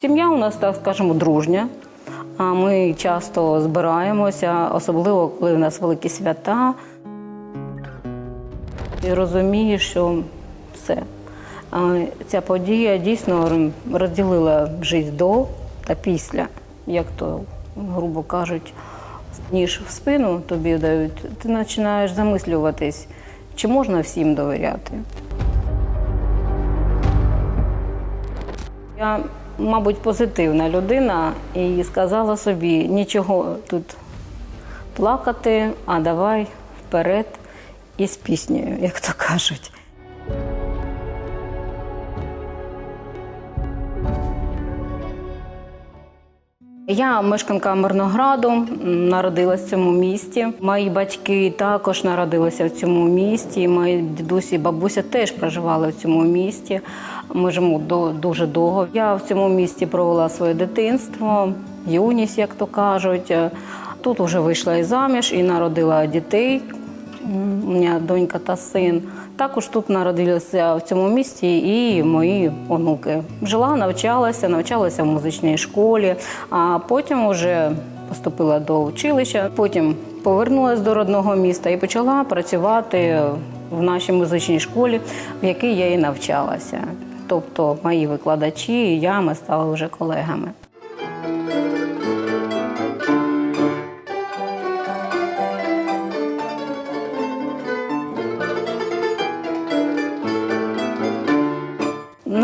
Сім'я у нас, так скажемо, дружня. А Ми часто збираємося, особливо коли в нас великі свята. І розумієш, що все. Ця подія дійсно розділила життя до та після, як то, грубо кажуть, ніж в спину тобі дають, ти починаєш замислюватись, чи можна всім довіряти. Я, мабуть, позитивна людина і сказала собі, нічого тут плакати, а давай вперед із піснею, як то кажуть. Я мешканка Мирнограду, м, народилась в цьому місті. Мої батьки також народилися в цьому місті. Мої дідусі і бабуся теж проживали в цьому місті. Ми живемо дуже довго. Я в цьому місті провела своє дитинство, юність, як то кажуть. Тут вже вийшла і заміж і народила дітей. У мене донька та син. Також тут народилися в цьому місті і мої онуки. Жила, навчалася, навчалася в музичній школі, а потім вже поступила до училища. Потім повернулася до родного міста і почала працювати в нашій музичній школі, в якій я і навчалася. Тобто мої викладачі і я ми стали вже колегами.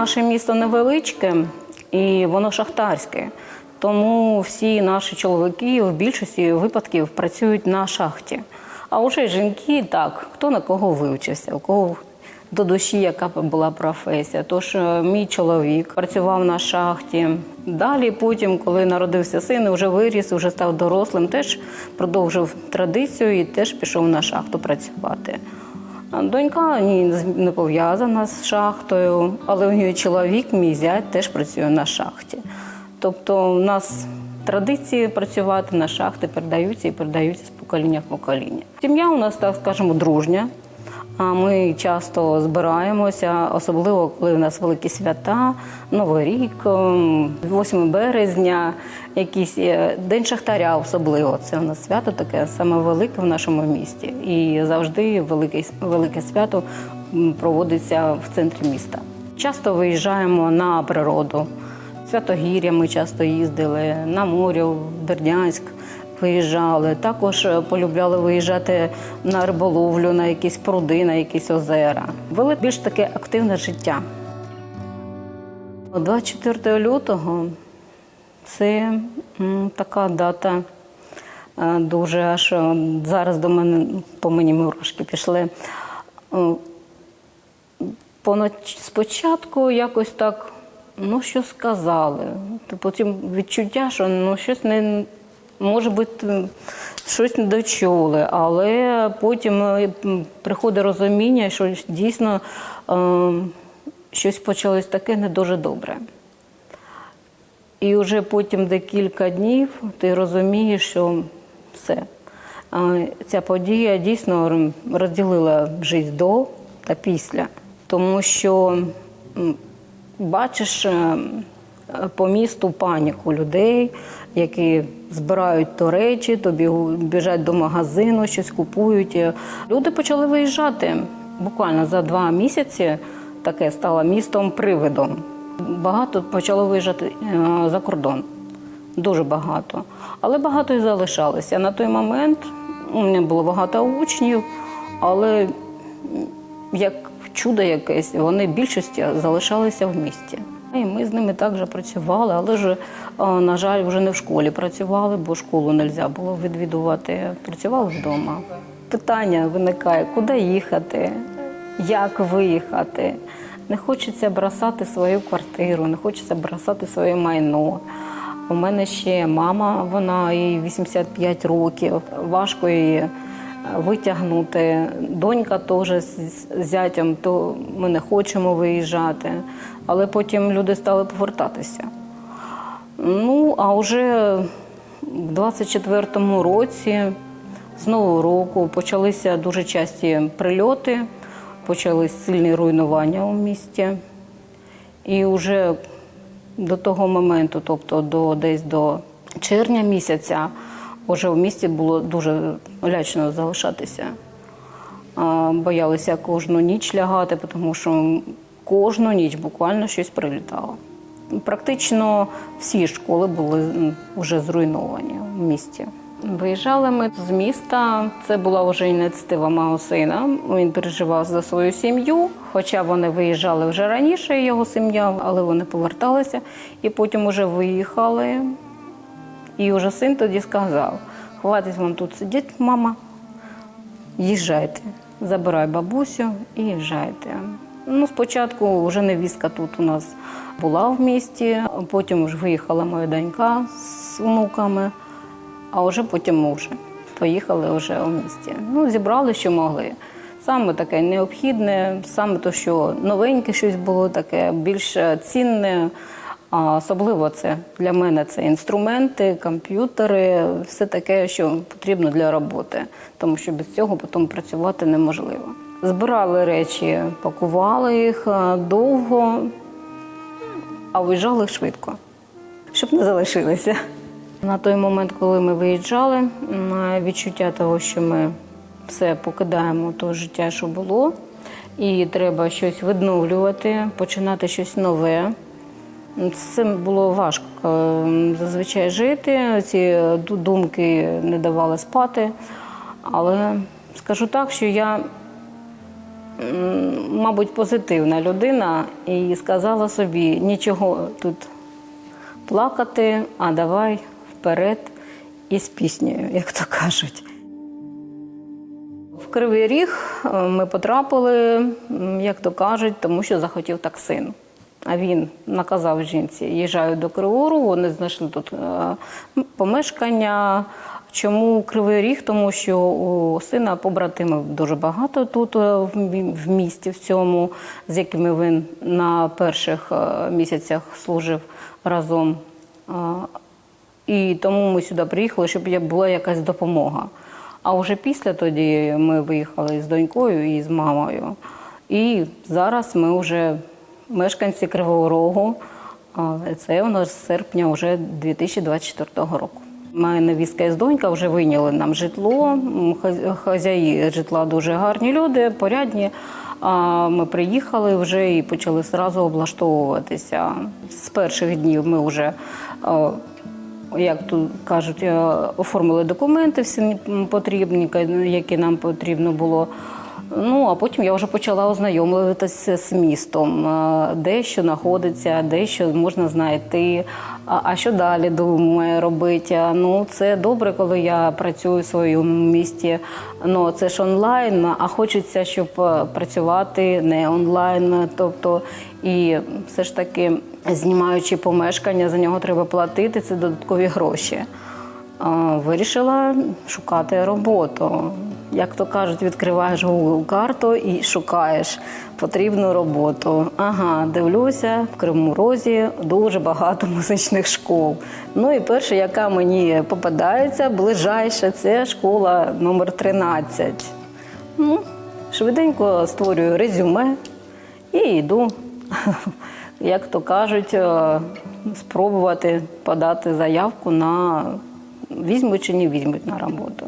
Наше місто невеличке і воно шахтарське. Тому всі наші чоловіки в більшості випадків працюють на шахті. А вже жінки так, хто на кого вивчився, у кого до душі, яка була професія. Тож е, мій чоловік працював на шахті. Далі, потім, коли народився син, вже виріс, вже став дорослим, теж продовжив традицію і теж пішов на шахту працювати. Донька ні, не пов'язана з шахтою, але у неї чоловік, мій зять, теж працює на шахті. Тобто у нас традиції працювати на шахти передаються і передаються з покоління в покоління. Сім'я у нас, так скажемо, дружня. А Ми часто збираємося, особливо коли в нас великі свята, Новий рік, ем, 8 березня, якийсь е, День Шахтаря особливо. Це у нас свято таке саме велике в нашому місті. І завжди велике, велике свято проводиться в центрі міста. Часто виїжджаємо на природу. Святогір'я ми часто їздили, на море, в Бердянськ виїжджали. Також е, полюбляли виїжджати на риболовлю, на якісь пруди, на якісь озера. Вели більш таке активне життя. 24 лютого це така дата. е, Дуже аж е, зараз до мене по мені мурашки пішли. Понач- спочатку якось так, ну що сказали. Потім відчуття, що ну щось не може бути, щось не дочули, але потім е, приходить розуміння, що дійсно е, щось почалось таке не дуже добре. І вже потім декілька днів ти розумієш, що все. Ця подія дійсно розділила життя до та після. Тому що бачиш е, по місту паніку людей, які збирають то речі, то біжать до магазину, щось купують. Люди почали виїжджати. Буквально за два місяці таке стало містом привидом. Багато почало виїжджати е, за кордон. Дуже багато. Але багато і залишалося. На той момент у мене було багато учнів, але як чудо якесь, вони більшості залишалися в місті. І ми з ними також працювали, але ж, е, на жаль, вже не в школі працювали, бо школу не можна було відвідувати. Працювали вдома. Питання виникає, куди їхати, як виїхати. Не хочеться бросати свою квартиру, не хочеться бросати своє майно. У мене ще мама, вона їй 85 років. Важко її витягнути. Донька теж з зятям, то ми не хочемо виїжджати. Але потім люди стали повертатися. Ну, а вже в 24-му році, з Нового року, почалися дуже часті прильоти, почались сильні руйнування у місті. І вже до того моменту, тобто до десь до червня місяця, вже в місті було дуже лячно залишатися. Боялися кожну ніч лягати, тому що кожну ніч буквально щось прилітало. Практично всі школи були вже зруйновані в місті. Виїжджали ми з міста. Це була вже ініціатива мого сина. Він переживав за свою сім'ю. Хоча вони виїжджали вже раніше, його сім'я, але вони поверталися і потім вже виїхали. І вже син тоді сказав: хватить вам тут сидіти, мама, їжджайте, забирай бабусю і їжджайте. Ну, спочатку вже невістка тут у нас була в місті, потім вже виїхала моя донька з внуками, а вже потім ми поїхали вже у місті. Ну, зібрали, що могли. Саме таке необхідне, саме те, що новеньке щось було таке, більш цінне. А особливо це для мене це інструменти, комп'ютери, все таке, що потрібно для роботи, тому що без цього потім працювати неможливо. Збирали речі, пакували їх довго, а виїжджали швидко, щоб не залишилися. На той момент, коли ми виїжджали, відчуття того, що ми все покидаємо то життя, що було, і треба щось відновлювати, починати щось нове. З цим було важко е, зазвичай жити. Ці думки не давали спати. Але скажу так, що я, мабуть, позитивна людина і сказала собі нічого тут плакати, а давай вперед із піснею, як то кажуть. В Кривий Ріг е, ми потрапили, як то кажуть, тому що захотів так син. А він наказав жінці, їжджаю до Кривого вони знайшли тут е, помешкання. Чому Кривий Ріг? Тому що у сина побратимів дуже багато тут е, в місті в цьому, з якими він на перших е, місяцях служив разом. І тому ми сюди приїхали, щоб була якась допомога. А вже після тоді ми виїхали з донькою і з мамою. І зараз ми вже мешканці Кривого Рогу. Це у нас з серпня вже 2024 року. Моя невістка і донька вже вийняли нам житло. Хазяї житла дуже гарні люди, порядні. А ми приїхали вже і почали зразу облаштовуватися. З перших днів ми вже як тут кажуть, е, оформили документи всі потрібні, які нам потрібно було. Ну, а потім я вже почала ознайомлюватися з містом, е, де що знаходиться, де що можна знайти, а, що далі думає робити. Ну, це добре, коли я працюю в своєму місті. Ну, це ж онлайн, а хочеться, щоб е, працювати не онлайн. Тобто, і все ж таки, знімаючи помешкання, за нього треба платити, це додаткові гроші. А, Вирішила шукати роботу. Як то кажуть, відкриваєш Google карту і шукаєш потрібну роботу. Ага, дивлюся, в Кривому Розі дуже багато музичних школ. Ну і перша, яка мені попадається, ближайша, це школа номер 13. Ну, швиденько створюю резюме і йду, як то кажуть, е, спробувати подати заявку на візьмуть чи не візьмуть на роботу.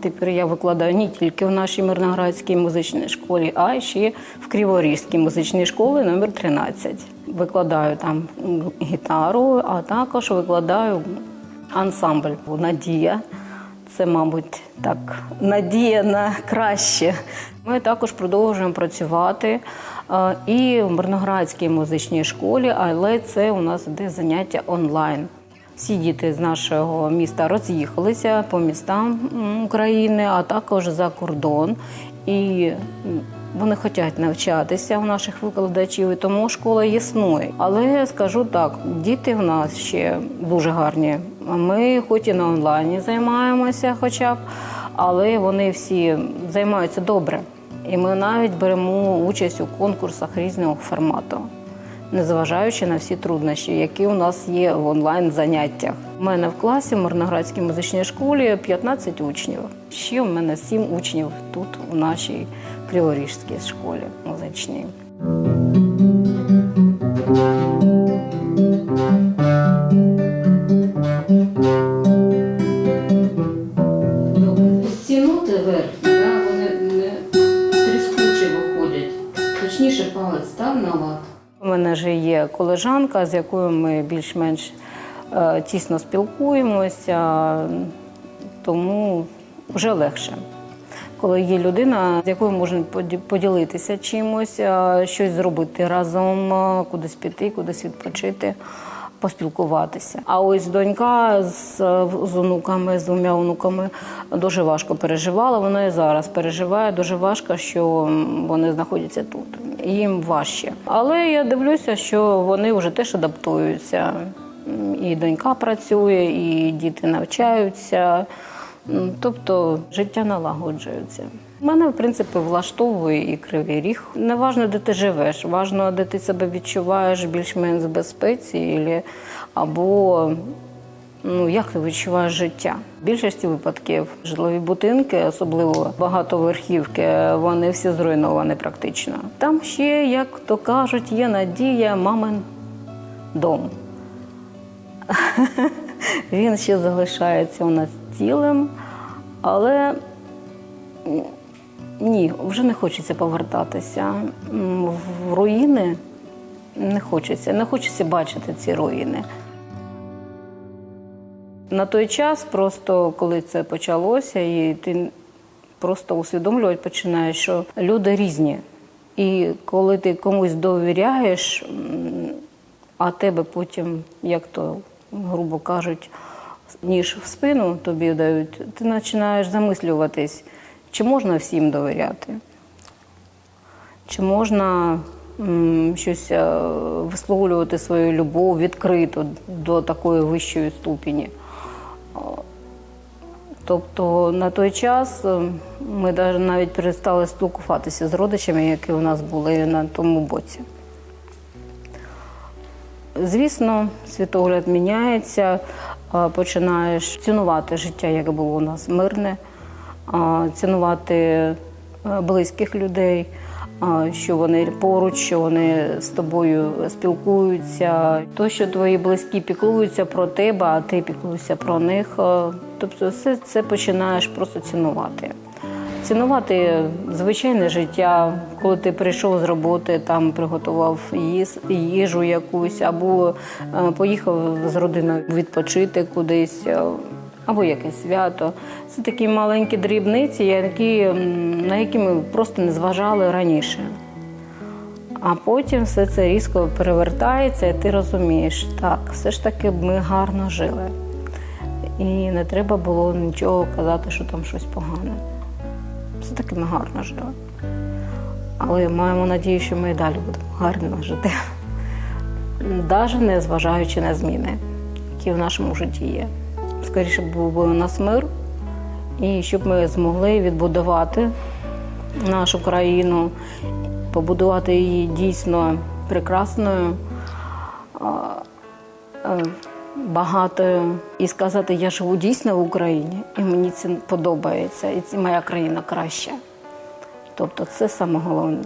Тепер я викладаю не тільки в нашій Мирноградській музичній школі, а ще в Криворізькій музичній школі номер 13. Викладаю там гітару, а також викладаю ансамбль Надія. Це, мабуть, так, надія на краще. Ми також продовжуємо працювати і в Мирноградській музичній школі, але це у нас іде заняття онлайн. Всі діти з нашого міста роз'їхалися по містам України, а також за кордон. І вони хочуть навчатися у наших викладачів, і тому школа існує. Але скажу так, діти в нас ще дуже гарні. Ми хоч і на онлайні займаємося, хоча б, але вони всі займаються добре. І ми навіть беремо участь у конкурсах різного формату незважаючи на всі труднощі, які у нас є в онлайн заняттях. У мене в класі в Мирноградській музичній школі 15 учнів. Ще у мене 7 учнів тут, у нашій Криворіжській школі музичній. Колежанка, з якою ми більш-менш е, тісно спілкуємося, тому вже легше. Коли є людина, з якою можна поді- поділитися чимось, е, щось зробити разом, е, кудись піти, кудись відпочити, поспілкуватися. А ось донька з, з онуками, з двома онуками дуже важко переживала. Вона і зараз переживає дуже важко, що вони знаходяться тут. Їм важче. Але я дивлюся, що вони вже теж адаптуються. І донька працює, і діти навчаються. Тобто життя налагоджується. Мене, в принципі, влаштовує і кривий ріг. Не важно, де ти живеш, важно, де ти себе відчуваєш більш-менш в безпеці, або ну, як ти відчуваєш життя. В більшості випадків житлові будинки, особливо багатоверхівки, вони всі зруйновані практично. Там ще, як то кажуть, є надія мамин дом. Він ще залишається у нас цілим, але ні, вже не хочеться повертатися. В руїни не хочеться, не хочеться бачити ці руїни. На той час, просто коли це почалося, і ти просто усвідомлювати починаєш, що люди різні. І коли ти комусь довіряєш, а тебе потім, як то грубо кажуть, ніж в спину тобі дають, ти починаєш замислюватись, чи можна всім довіряти, чи можна щось е, висловлювати свою любов відкрито до такої вищої ступені. Тобто на той час е, ми навіть перестали спілкуватися з родичами, які у нас були на тому боці. Звісно, світогляд міняється, е, починаєш цінувати життя, як було у нас мирне, е, цінувати е, близьких людей, що вони поруч, що вони з тобою спілкуються. То, що твої близькі піклуються про тебе, а ти піклуєшся про них. е, Тобто, все це починаєш просто цінувати. Цінувати звичайне життя, коли ти прийшов з роботи, там приготував їжу якусь, або е, поїхав з родиною відпочити кудись, або якесь свято. Це такі маленькі дрібниці, які, на які ми просто не зважали раніше. А потім все це різко перевертається, і ти розумієш, так, все ж таки ми гарно жили. І не треба було нічого казати, що там щось погане. Все таки ми гарно жили. Але маємо надію, що ми і далі будемо гарно жити. Навіть не зважаючи на зміни, які в нашому житті є. Скоріше був би у нас мир, і щоб ми змогли відбудувати нашу країну, побудувати її дійсно прекрасною, е, багатою і сказати, я живу дійсно в Україні, і мені це подобається, і моя країна краща. Тобто це саме головне.